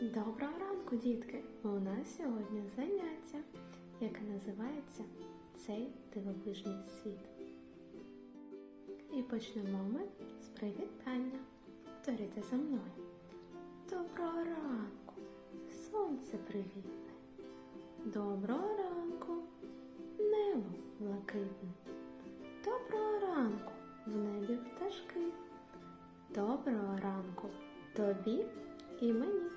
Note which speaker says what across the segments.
Speaker 1: Доброго ранку, дітки! У нас сьогодні заняття, яке називається Цей дивовижний світ. І почнемо ми з привітання. Повторюйте за мною. Доброго ранку! Сонце привітне. Доброго ранку! Небо блакитне. Доброго ранку! В небі пташки. Доброго ранку тобі і мені.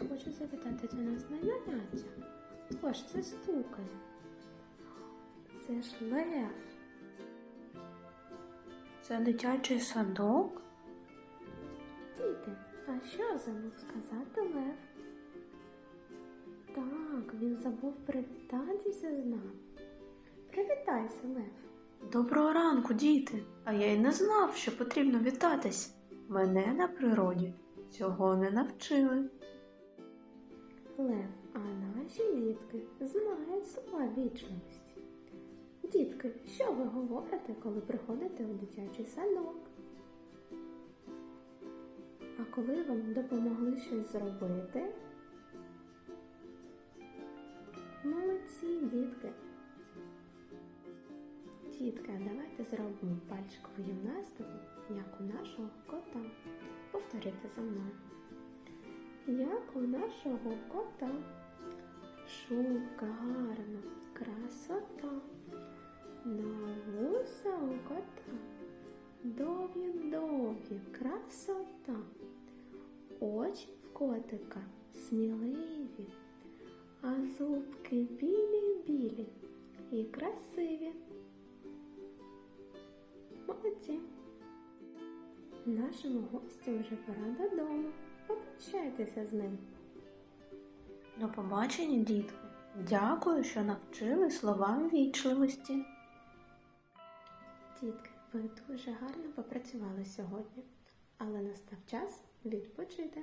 Speaker 1: Хтось хоче завітати до нас на заняття. Хто ж це стукає? Це ж Лев.
Speaker 2: Це дитячий садок?
Speaker 1: Діти, а що забув сказати Лев? Так, він забув привітатися з нами. Привітайся, Лев.
Speaker 2: Доброго ранку, діти! А я й не знав, що потрібно вітатись. Мене на природі цього не навчили.
Speaker 1: Лев, а наші дітки знають слова вічливості. Дітки, що ви говорите, коли приходите у дитячий садок? А коли вам допомогли щось зробити? Молодці, дітки. Дітки, давайте зробимо пальчикову гімнастику, як у нашого кота. Повторюйте за мною як у нашого кота. Шубка гарна, красота. На вуса у кота. Довгі-довгі красота. Очі в котика сміливі, а зубки білі-білі і красиві. Молодці. Нашому гостю вже пора додому. Попрощайтеся з ним.
Speaker 2: До побачення, дітки. Дякую, що навчили словам вічливості.
Speaker 1: Дітки, ви дуже гарно попрацювали сьогодні, але настав час відпочити.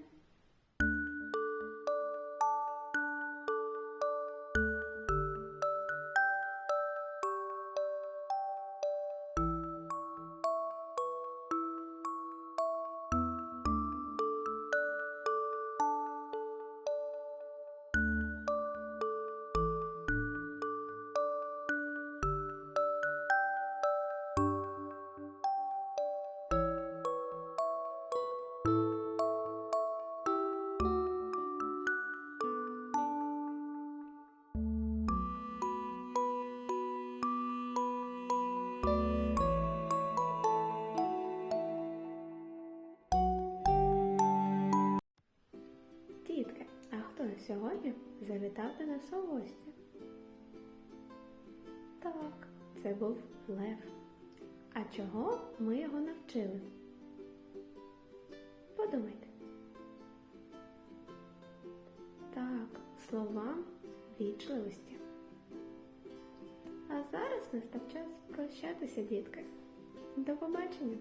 Speaker 1: Сьогодні завітав до нас у гості? Так, це був Лев. А чого ми його навчили? Подумайте. Так, словам вічливості. А зараз настав час прощатися, дітки. До побачення!